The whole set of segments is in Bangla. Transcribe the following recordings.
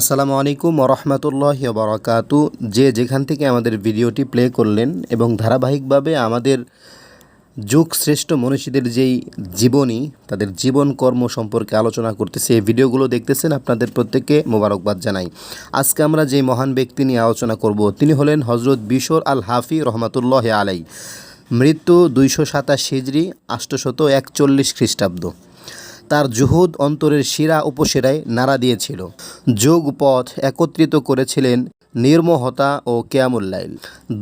আসসালামু আলাইকুম রহমতুল্লাহ বরকাতু। যে যেখান থেকে আমাদের ভিডিওটি প্লে করলেন এবং ধারাবাহিকভাবে আমাদের যুগ শ্রেষ্ঠ মনীষীদের যেই জীবনী, তাদের জীবন কর্ম সম্পর্কে আলোচনা করতেছে, এই ভিডিওগুলো দেখতেছেন আপনাদের প্রত্যেককে মোবারকবাদ জানাই। আজকে আমরা যে মহান ব্যক্তি নিয়ে আলোচনা করব, তিনি হলেন হজরত বিশর আল হাফি রহমতুল্লাহ আলাই মৃত্যু দুইশো সাতাশ হিজড়ি আষ্টশত একচল্লিশ খ্রিস্টাব্দ। তার জুহুদ অন্তরের শিরা উপশিরায় নাড়া দিয়েছিল। যোগ পথ একত্রিত করেছিলেন নির্মহতা ও কেয়ামুল্লাইল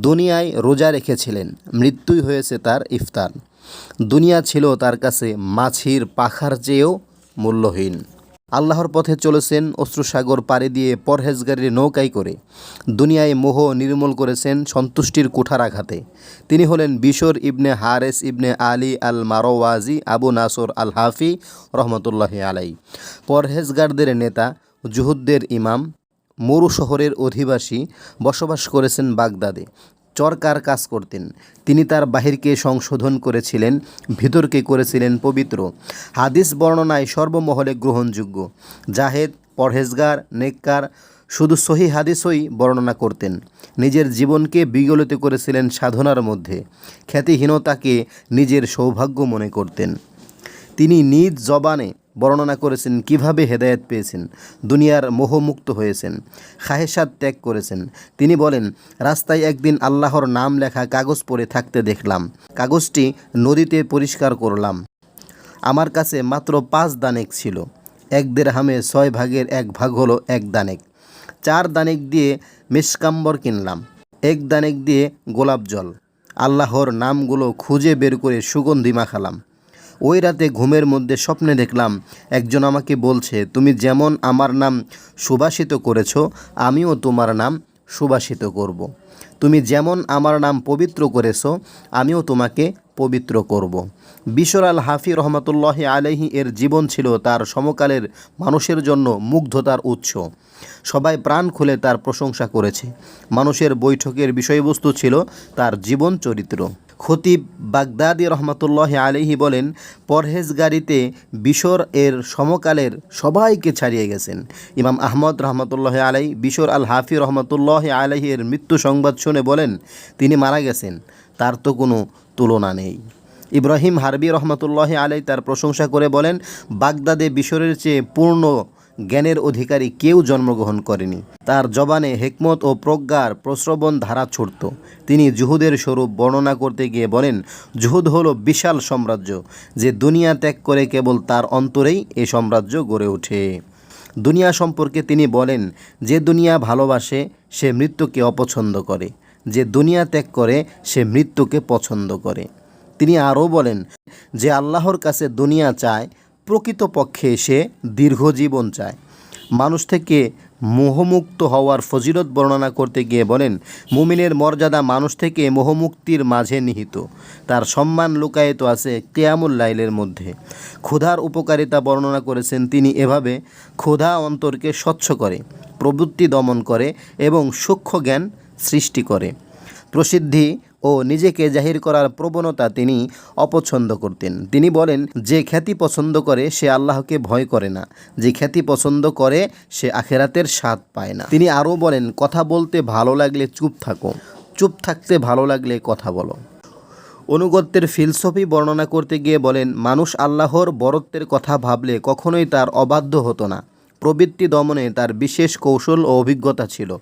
দুনিয়ায় রোজা রেখেছিলেন, মৃত্যুই হয়েছে তার ইফতার। দুনিয়া ছিল তার কাছে মাছির পাখার চেয়েও মূল্যহীন। আল্লাহর পথে চলেছেন, অশ্রুসাগর পাড়ি দিয়ে পরহেজগারের নৌকায় করে। দুনিয়ায় মোহ নির্মূল করেছেন সন্তুষ্টির কুঠার আঘাতে। তিনি হলেন বিশর ইবনে হারেস ইবনে আলী আল মারোয়াজি আবু নাসর আল হাফি রহমতুল্লাহ আলাই পরহেজগারদের নেতা, জুহুদ্দের ইমাম, মরু শহরের অধিবাসী বসবাস করেছেন বাগদাদে। চরকার কাজ করতেন। তিনি তার বাহিরকে সংশোধন করেছিলেন, ভিতরকে করেছিলেন পবিত্র। হাদিস বর্ণনায় সর্বমহলে গ্রহণযোগ্য। জাহেদ, পরহেজগার, নেককার শুধু সহি হাদিসই বর্ণনা করতেন। নিজের জীবনকে বিগলিত করেছিলেন সাধনার মধ্যে। খ্যাতিহীনতাকে নিজের সৌভাগ্য মনে করতেন। তিনি নিজ জবানে বর্ণনা করেছেন, কীভাবে হেদায়েত পেয়েছেন, দুনিয়ার মোহমুক্ত হয়েছেন, খাহেসাত ত্যাগ করেছেন। তিনি বলেন, রাস্তায় একদিন আল্লাহর নাম লেখা কাগজ পড়ে থাকতে দেখলাম। কাগজটি নদীতে পরিষ্কার করলাম। আমার কাছে মাত্র পাঁচ দানেক ছিল। এক দেড়হামে ছয় ভাগের এক ভাগ হলো এক দানেক। চার দানেক দিয়ে মিসকাম্বর কিনলাম। এক দানেক দিয়ে গোলাপ জল। আল্লাহর নামগুলো খুঁজে বের করে সুগন্ধি মাখালাম। ওই রাতে ঘুমের মধ্যে স্বপ্নে দেখলাম, একজন আমাকে বলছে, তুমি যেমন আমার নাম সুবাসিত করেছ, আমিও তোমার নাম সুবাসিত করব। তুমি যেমন আমার নাম পবিত্র করেছ, আমিও তোমাকে পবিত্র করব। বিশর আল হাফি রহমতুল্লাহ আলহি এর জীবন ছিল তার সমকালের মানুষের জন্য মুগ্ধতার উৎস সবাই প্রাণ খুলে তার প্রশংসা করেছে মানুষের বৈঠকের বিষয়বস্তু ছিল তার জীবন চরিত্র খতিব বাগদাদি রহমতুল্লাহ আলিহি বলেন, পরহেজগারিতে বিশর এর সমকালের সবাইকে ছাড়িয়ে গেছেন। ইমাম আহমদ রহমতুল্লাহ আলাই বিশর আল হাফি রহমতুল্লাহ আলাহি এর মৃত্যু সংবাদ শুনে বলেন, তিনি মারা গেছেন, তার তো কোনো তুলনা নেই। ইব্রাহিম হারবি রহমতুল্লাহ আলাই তার প্রশংসা করে বলেন, বাগদাদে বিশরের চেয়ে পূর্ণ জ্ঞানের অধিকারী কেউ জন্মগ্রহণ করেনি। তার জবানে হেকমত ও প্রজ্ঞার প্রশ্রবণ ধারা ছুটত তিনি জুহুদের স্বরূপ বর্ণনা করতে গিয়ে বলেন, জুহুদ হলো বিশাল সাম্রাজ্য যে দুনিয়া ত্যাগ করে কেবল তার অন্তরেই এ সাম্রাজ্য গড়ে ওঠে। দুনিয়া সম্পর্কে তিনি বলেন, যে দুনিয়া ভালোবাসে, সে মৃত্যুকে অপছন্দ করে। যে দুনিয়া ত্যাগ করে, সে মৃত্যুকে পছন্দ করে। তিনি আরও বলেন, যে আল্লাহর কাছে দুনিয়া চায় প্রকৃতপক্ষে সে দীর্ঘজীবন চায়। মানুষ থেকে মোহমুক্ত হওয়ার ফজিলত বর্ণনা করতে গিয়ে বলেন, মুমিনের মর্যাদা মানুষ থেকে মোহমুক্তির মাঝে নিহিত। তার সম্মান লুকায়িত আছে কেয়ামুল লাইলের মধ্যে। ক্ষুধার উপকারিতা বর্ণনা করেছেন তিনি এভাবে, ক্ষুধা অন্তরকে স্বচ্ছ করে, প্রবৃত্তি দমন করে এবং সূক্ষ্ম জ্ঞান সৃষ্টি করে। প্রসিদ্ধি ও নিজেকে জাহির করার প্রবণতা তিনি অপছন্দ করতেন। তিনি বলেন, যে খ্যাতি পছন্দ করে, সে আল্লাহকে ভয় করে না। যে খ্যাতি পছন্দ করে, সে আখেরাতের স্বাদ পায় না। তিনি আরও বলেন, কথা বলতে ভালো লাগলে চুপ থাকো। চুপ থাকতে ভালো লাগলে কথা বলো। অনুগত্যের ফিলসফি বর্ণনা করতে গিয়ে বলেন, মানুষ আল্লাহর বরত্বের কথা ভাবলে কখনোই তার অবাধ্য হতো না। প্রবৃত্তি দমনে তার বিশেষ কৌশল ও অভিজ্ঞতা ছিল।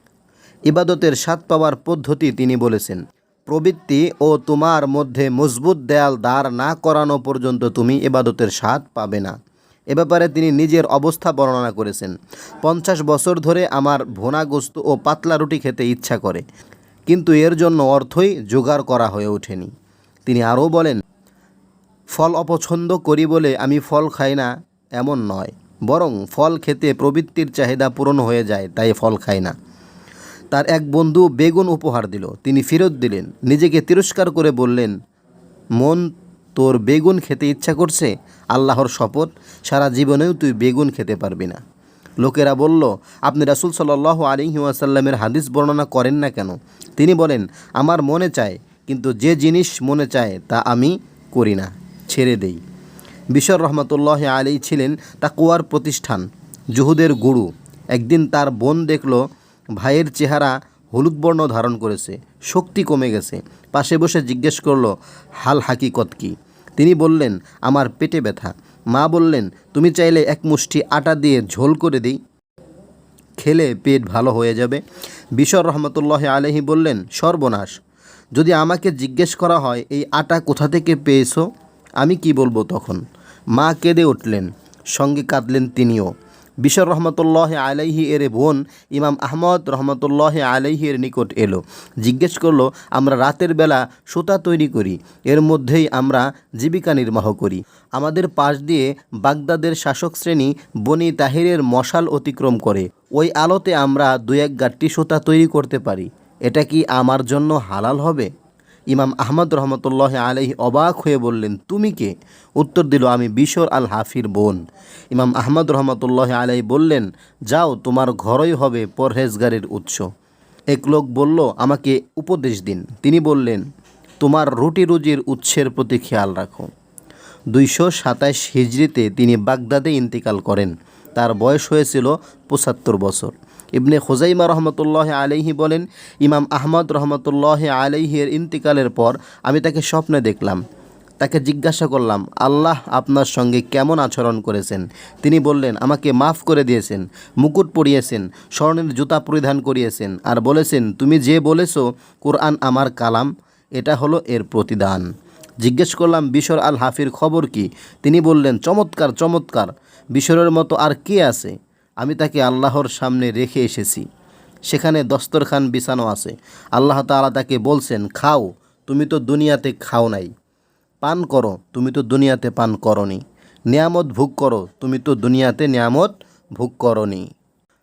ইবাদতের স্বাদ পাওয়ার পদ্ধতি তিনি বলেছেন। প্রবৃত্তি ও তোমার মধ্যে মজবুত দেয়াল দাঁড় না করানো পর্যন্ত তুমি এবাদতের স্বাদ পাবে না। এ ব্যাপারে তিনি নিজের অবস্থা বর্ণনা করেছেন। পঞ্চাশ বছর ধরে আমার ভোনা গোস্ত ও পাতলা রুটি খেতে ইচ্ছা করে, কিন্তু এর জন্য অর্থই জোগাড় করা হয়ে ওঠেনি। তিনি আরও বলেন, ফল অপছন্দ করি বলে আমি ফল খাই না এমন নয়, বরং ফল খেতে প্রবৃত্তির চাহিদা পূরণ হয়ে যায়, তাই ফল খাই না। তার এক বন্ধু বেগুন উপহার দিল। তিনি ফেরত দিলেন। নিজেকে তিরস্কার করে বললেন, মন, তোর বেগুন খেতে ইচ্ছা করছে? আল্লাহর শপথ, সারা জীবনেও তুই বেগুন খেতে পারবি না। লোকেরা বলল, আপনি রাসুল সাল্লাহ আলিহি ওয়াসাল্লামের হাদিস বর্ণনা করেন না কেন? তিনি বলেন, আমার মনে চায়, কিন্তু যে জিনিস মনে চায়, তা আমি করি না, ছেড়ে দেই। বিশর রহমতুল্লাহ আলী ছিলেন তা তাকুয়ার প্রতিষ্ঠান জুহুদের গুরু। একদিন তার বোন দেখল ভাইয়ের চেহারা হলুদ বর্ণ ধারণ করেছে, শক্তি কমে গেছে। পাশে বসে জিজ্ঞেস করল, হাল হাকিকত কি? তিনি বললেন, আমার পেটে ব্যথা। মা বললেন, তুমি চাইলে এক মুষ্টি আটা দিয়ে ঝোল করে দিই। খেলে পেট ভালো হয়ে যাবে। বিশর রহমতুল্লাহ আলহি বললেন, সর্বনাশ। যদি আমাকে জিজ্ঞেস করা হয়, এই আটা কোথা থেকে পেয়েছ? আমি কি বলব তখন? মা কেঁদে উঠলেন। সঙ্গে কাঁদলেন তিনিও। বিশর রহমতুল্লাহ আলাইহি এর বোন ইমাম আহমদ রহমতুল্লাহ আলাইহি এর নিকট এলো। জিজ্ঞেস করল, আমরা রাতের বেলা সুতা তৈরি করি, এর মধ্যেই আমরা জীবিকা নির্বাহ করি। আমাদের পাশ দিয়ে বাগদাদের শাসক শ্রেণি বনি তাহিরের মশাল অতিক্রম করে। ওই আলোতে আমরা দু এক গাঠটি সুতা তৈরি করতে পারি। এটা কি আমার জন্য হালাল হবে? ইমাম আহমদ রহমতুল্লাহ আলহি অবাক হয়ে বললেন, তুমি কে? উত্তর দিল, আমি বিশর আল হাফির বোন। ইমাম আহমদ রহমতুল্লাহ আলহি বললেন, যাও, তোমার ঘরই হবে পরহেজগারের উৎস। এক লোক বলল, আমাকে উপদেশ দিন। তিনি বললেন, তোমার রুটি রুজির উৎসের প্রতি খেয়াল রাখো। দুইশো সাতাশ হিজড়িতে তিনি বাগদাদে ইন্তেকাল করেন। তার বয়স হয়েছিল পঁচাত্তর বছর। ইবনে খোজাইমা রহমতুল্লাহ আলাইহি বলেন, ইমাম আহমদ রহমতুল্লাহ আলাইহির ইন্তিকালের পর আমি তাকে স্বপ্নে দেখলাম। তাকে জিজ্ঞাসা করলাম, আল্লাহ আপনার সঙ্গে কেমন আচরণ করেছেন? তিনি বললেন, আমাকে মাফ করে দিয়েছেন, মুকুট পরিয়েছেন, স্বর্ণের জুতা পরিধান করিয়েছেন আর বলেছেন, তুমি যে বলেছ, কোরআন আমার কালাম, এটা হলো এর প্রতিদান। জিজ্ঞেস করলাম, বিশর আল হাফির খবর কি? তিনি বললেন, চমৎকার চমৎকার। বিশরের মতো আর কে আছে? আমি তাকে আল্লাহর সামনে রেখে এসেছি। সেখানে দস্তরখান বিছানো আছে। আল্লাহ তাআলা তাকে বলছেন, খাও, তুমি তো দুনিয়াতে খাও নাই। পান করো, তুমি তো দুনিয়াতে পান করনি। নিয়ামত ভোগ করো, তুমি তো দুনিয়াতে নিয়ামত ভোগ করনি।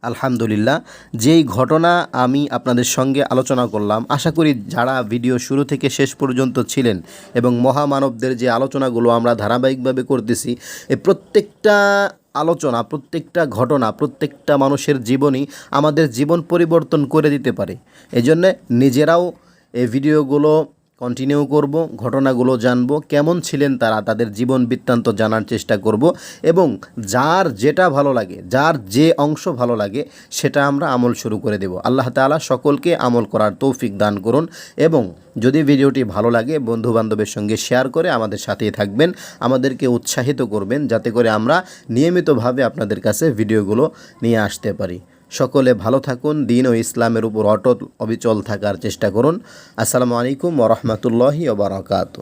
আলহামদুলিল্লাহ, যেই ঘটনা আমি আপনাদের সঙ্গে আলোচনা করলাম, আশা করি যারা ভিডিও শুরু থেকে শেষ পর্যন্ত ছিলেন এবং মহামানবদের যে আলোচনাগুলো আমরা ধারাবাহিকভাবে করতেছি এই প্রত্যেকটা আলোচনা, প্রত্যেকটা ঘটনা, প্রত্যেকটা মানুষের জীবনই আমাদের জীবন পরিবর্তন করে দিতে পারে। এজন্য নিজেরাও এই ভিডিওগুলো কন্টিনিউ করব, ঘটনাগুলো জানব, কেমন ছিলেন তারা, তাদের জীবন বৃত্তান্ত জানার চেষ্টা করব এবং যার যেটা ভালো লাগে, যার যে অংশ ভালো লাগে, সেটা আমরা আমল শুরু করে দেব। আল্লাহ তাআলা সকলকে আমল করার তৌফিক দান করুন এবং যদি ভিডিওটি ভালো লাগে বন্ধু বান্ধবের সঙ্গে শেয়ার করে আমাদের সাথেই থাকবেন, আমাদেরকে উৎসাহিত করবেন, যাতে করে আমরা নিয়মিতভাবে আপনাদের কাছে ভিডিওগুলো নিয়ে আসতে পারি। সকলে ভালো থাকুন, দিন ও ইসলামের উপর অটল অবিচল থাকার চেষ্টা করুন। আসসালামু আলাইকুম ওরহমতুল্লাহি ওবরাকাত